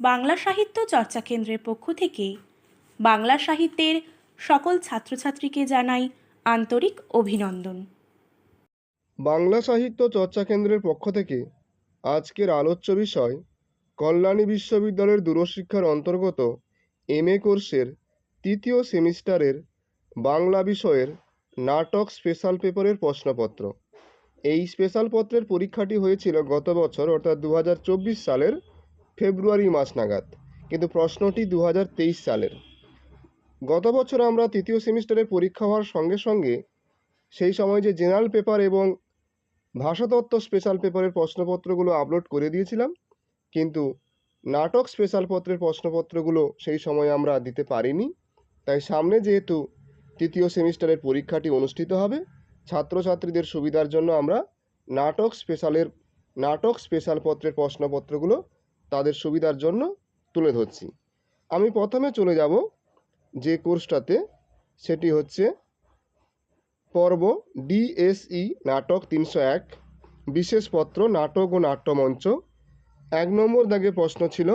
বাংলা সাহিত্য চর্চা কেন্দ্রের পক্ষ থেকে বাংলা সাহিত্যের সকল ছাত্রছাত্রীকে জানাই আন্তরিক অভিনন্দন। বাংলা সাহিত্য চর্চা কেন্দ্রের পক্ষ থেকে আজকের আলোচ্য বিষয় কল্যাণী বিশ্ববিদ্যালয়ের দূরশিক্ষার অন্তর্গত এম এ কোর্সের তৃতীয় সেমিস্টারের বাংলা বিষয়ের নাটক স্পেশাল পেপারের প্রশ্নপত্র। এই স্পেশাল পত্রের পরীক্ষাটি হয়েছিল গত বছর, অর্থাৎ দু হাজার চব্বিশ সালের ফেব্রুয়ারি মাস নাগাদ। কিন্তু প্রশ্নটি দু হাজার তেইশ সালের। গত বছর আমরা তৃতীয় সেমিস্টারের পরীক্ষা হওয়ার সঙ্গে সঙ্গে সেই সময় যে জেনারেল পেপার এবং ভাষাতত্ত্ব স্পেশাল পেপারের প্রশ্নপত্রগুলো আপলোড করে দিয়েছিলাম, কিন্তু নাটক স্পেশাল পত্রের প্রশ্নপত্রগুলো সেই সময় আমরা দিতে পারিনি। তাই সামনে যেহেতু তৃতীয় সেমিস্টারের পরীক্ষাটি অনুষ্ঠিত হবে, ছাত্রছাত্রীদের সুবিধার জন্য আমরা নাটক স্পেশালের, নাটক স্পেশাল পত্রের প্রশ্নপত্রগুলো তাদের সুবিধার জন্য তুলে ধরছি। আমি প্রথমে চলে যাব যে কোর্সটাতে, সেটি হচ্ছে পর্ব ডিএসই নাটক তিনশো এক বিশেষ পত্র নাটক ও নাট্যমঞ্চ। এক নম্বর দাগে প্রশ্ন ছিল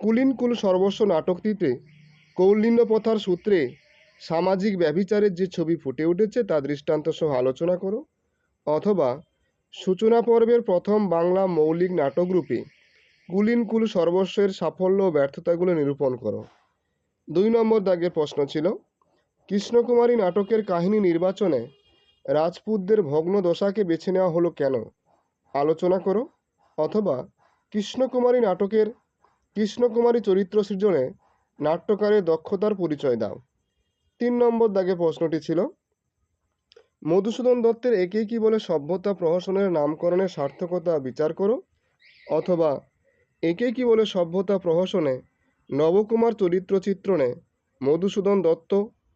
কুলিনকুল সর্বস্ব নাটকটিতে কৌলিন্য প্রথার সূত্রে সামাজিক ব্যভিচারের যে ছবি ফুটে উঠেছে, তা দৃষ্টান্ত সহ আলোচনা করো। অথবা সূচনা পর্বের প্রথম বাংলা মৌলিক নাটকরূপে কুলিনকুল সর্বস্বের সাফল্য ও ব্যর্থতাগুলো নিরূপণ করো। দুই নম্বর দাগের প্রশ্ন ছিল, কৃষ্ণকুমারী নাটকের কাহিনী নির্বাচনে রাজপুতদের ভগ্ন দশাকে বেছে নেওয়া হলো কেন? আলোচনা করো। অথবা, কৃষ্ণকুমারী নাটকের কৃষ্ণকুমারী চরিত্র সৃজনে নাট্যকারের দক্ষতার পরিচয় দাও। তিন নম্বর দাগে প্রশ্নটি ছিল, মধুসূদন দত্তের একে কি বলে সভ্যতা প্রহসনের নামকরণের সার্থকতা বিচার করো? অথবা একে কি বলে সভ্যতা প্রহসনে? নবকুমার চরিত্র চিত্রণে মধুসূদন দত্ত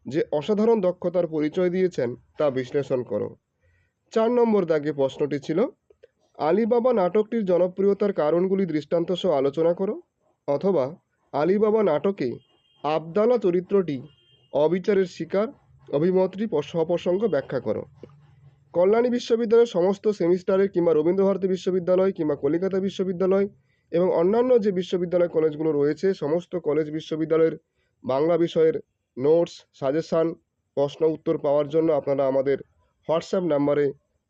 যে অসাধারণ দক্ষতার পরিচয় দিয়েছেন তা বিশ্লেষণ করো। চার নম্বর দাগে প্রশ্নটি ছিল, আলিবাবা নাটকটির জনপ্রিয়তার কারণগুলি দৃষ্টান্ত সহ আলোচনা করো, অথবা আলিবাবা নাটকে আবদালা চরিত্রটি অবিচারের শিকার, অভিমতটি সপ্রসঙ্গ ব্যাখ্যা করো। কল্যাণী বিশ্ববিদ্যালয়ের সমস্ত সেমিস্টারে কিংবা রবীন্দ্রভারতী বিশ্ববিদ্যালয় কিংবা কলিকাতা বিশ্ববিদ্যালয় এবং অন্যান্য যে বিশ্ববিদ্যালয় কলেজগুলো রয়েছে, সমস্ত কলেজ বিশ্ববিদ্যালয়ের বাংলা বিষয়ের নোটস সাজেশান প্রশ্ন উত্তর পাওয়ার জন্য আপনারা আমাদের হোয়াটসঅ্যাপ নাম্বারে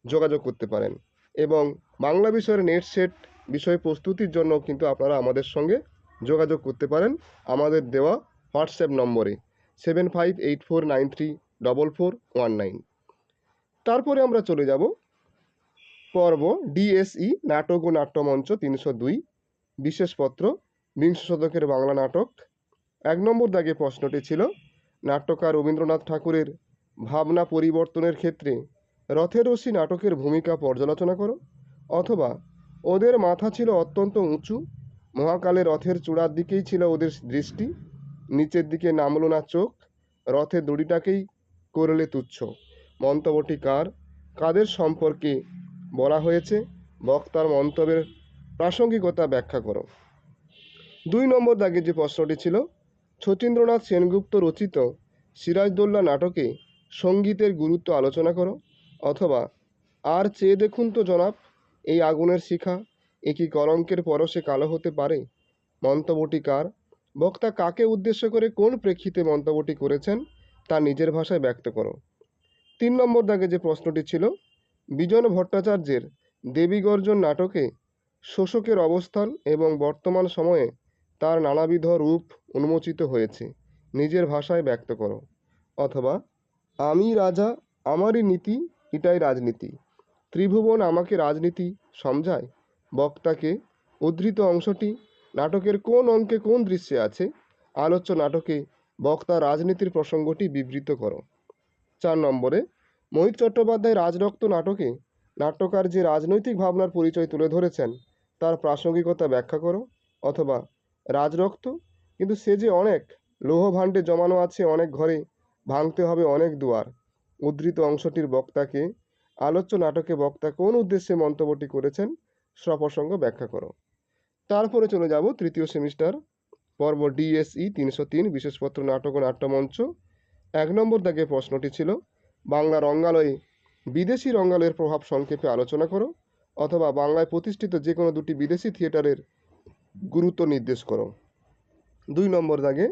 যোগাযোগ করতে পারেন। এবং বাংলা বিষয়ের নেট সেট বিষয় প্রস্তুতির জন্য কিন্তু আপনারা আমাদের সঙ্গে যোগাযোগ করতে পারেন আমাদের দেওয়া হোয়াটসঅ্যাপ নম্বরে seven five eight four nine three double four one nine তারপরে আমরা চলে যাব পর্ব ডিএসই নাটক ও নাট্যমঞ্চ তিনশো দুই। বিশেষপত্র, বিংশ শতকের বাংলা নাটক। এক নম্বর দাগে প্রশ্নটি ছিল, নাট্যকার রবীন্দ্রনাথ ঠাকুরের ভাবনা পরিবর্তনের ক্ষেত্রে রথের রশি নাটকের ভূমিকা পর্যালোচনা করো, অথবা ওদের মাথা ছিল অত্যন্ত উঁচু, মহাকালে রথের চূড়ার দিকেই ছিল ওদের দৃষ্টি, নিচের দিকে নামলো না চোখ রথের দড়িটাকেই করলে তুচ্ছ। মন্তব্যটি কার? কাদের সম্পর্কে বলা হয়েছে? বক্তার মন্তব্যের প্রাসঙ্গিকতা ব্যাখ্যা করো। দুই নম্বর দাগে যে প্রশ্নটি ছিল শচীন্দ্রনাথ সেনগুপ্ত রচিত সিরাজদৌল্লা নাটকে সঙ্গীতের গুরুত্ব আলোচনা করো, অথবা আর চেয়ে দেখুন তো জনাব, এই আগুনের শিখা, এ কি কলঙ্কের পরশে কালো হতে পারে? মন্তব্যটি কার? বক্তা কাকে উদ্দেশ্য করে কোন প্রেক্ষিতে মন্তব্যটি করেছেন, তা নিজের ভাষায় ব্যক্ত করো। তিন নম্বর দাগে যে প্রশ্নটি ছিল, বিজন ভট্টাচার্যের দেবীগর্জন নাটকে শোষকের অবস্থান এবং বর্তমান সময়ে তার নানাবিধ রূপ উন্মোচিত হয়েছে। নিজের ভাষায় ব্যক্ত করো। অথবা, আমি রাজা, আমারই নীতি, এটাই রাজনীতি। ত্রিভুবন আমাকে রাজনীতি সমঝায়। বক্তাকে উদ্ধৃত অংশটি নাটকের কোন অঙ্কে কোন দৃশ্যে আছে? আলোচ্য নাটকে বক্তা রাজনীতির প্রসঙ্গটি বিবৃত করো। চার নম্বরে, মোহিত চট্টোপাধ্যায় রাজরক্ত নাটকে নাট্যকার যে রাজনৈতিক ভাবনার পরিচয় তুলে ধরেছেন তার প্রাসঙ্গিকতা ব্যাখ্যা করো, অথবা রাজরক্ত? কিন্তু সে যে অনেক লৌহ ভাণ্ডে জমানো আছে অনেক ঘরে, ভাঙতে হবে অনেক দুয়ার। উদ্ধৃত অংশটির বক্তাকে, আলোচ্য নাটকে বক্তা কোন উদ্দেশ্যে মন্তব্যটি করেছেন সপ্রসঙ্গ ব্যাখ্যা করো। তারপরে চলে যাব তৃতীয় সেমিস্টার, পর্ব ডিএসই তিনশো তিন, বিশেষপত্র নাটক ও নাট্যমঞ্চ। এক নম্বর দাগে প্রশ্নটি ছিল, বাংলা রঙ্গালয়ে বিদেশি রঙ্গালয়ের প্রভাব সংক্ষেপে আলোচনা করো। অথবা বাংলায় প্রতিষ্ঠিত যে কোনো দুটি বিদেশি থিয়েটারের গুরুত্ব নির্দেশ করো। দুই নম্বর দাগে,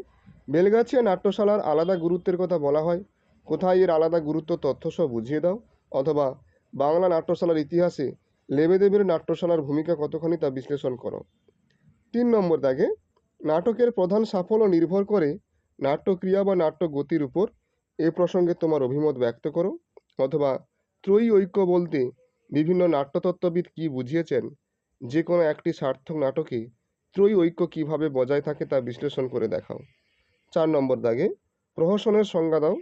বেলগাছিয়া নাট্যশালার আলাদা গুরুত্বের কথা বলা হয়। কোথায় এর আলাদা গুরুত্ব তথ্যসহ বুঝিয়ে দাও। অথবা বাংলা নাট্যশালার ইতিহাসে লেবেদেবের নাট্যশালার ভূমিকা কতখানি তা বিশ্লেষণ করো। তিন নম্বর দাগে, নাটকের প্রধান সাফল্য নির্ভর করে নাট্যক্রিয়া বা নাট্য গতির উপর এ প্রসঙ্গে তোমার অভিমত ব্যক্ত করো। অথবা ত্রয়ী ঐক্য বলতে বিভিন্ন নাট্যতত্ত্ববিদ কী বুঝিয়েছেন? যে কোনো একটি সার্থক নাটকে ত্রয়ী ঐক্য কীভাবে বজায় থাকে তা বিশ্লেষণ করে দেখাও। চার নম্বর দাগে, প্রহসনের সংজ্ঞা দাও।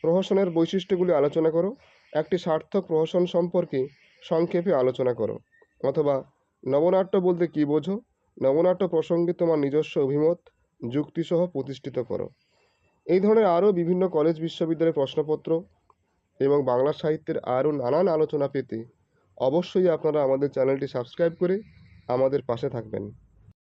প্রহসনের বৈশিষ্ট্যগুলি আলোচনা করো। একটি সার্থক প্রহসন সম্পর্কে সংক্ষেপে আলোচনা করো। অথবা, নবনাট্য বলতে কী বোঝো? নবনাট্য প্রসঙ্গে তোমার নিজস্ব অভিমত, যুক্তিসহ প্রতিষ্ঠিত করো। এই ধরনের আরও বিভিন্ন কলেজ, বিশ্ববিদ্যালয়ের প্রশ্নপত্র এবং বাংলা সাহিত্যের আরও নানান আলোচনা পেতে অবশ্যই আপনারা আমাদের চ্যানেলটি সাবস্ক্রাইব করে আমাদের পাশে থাকবেন।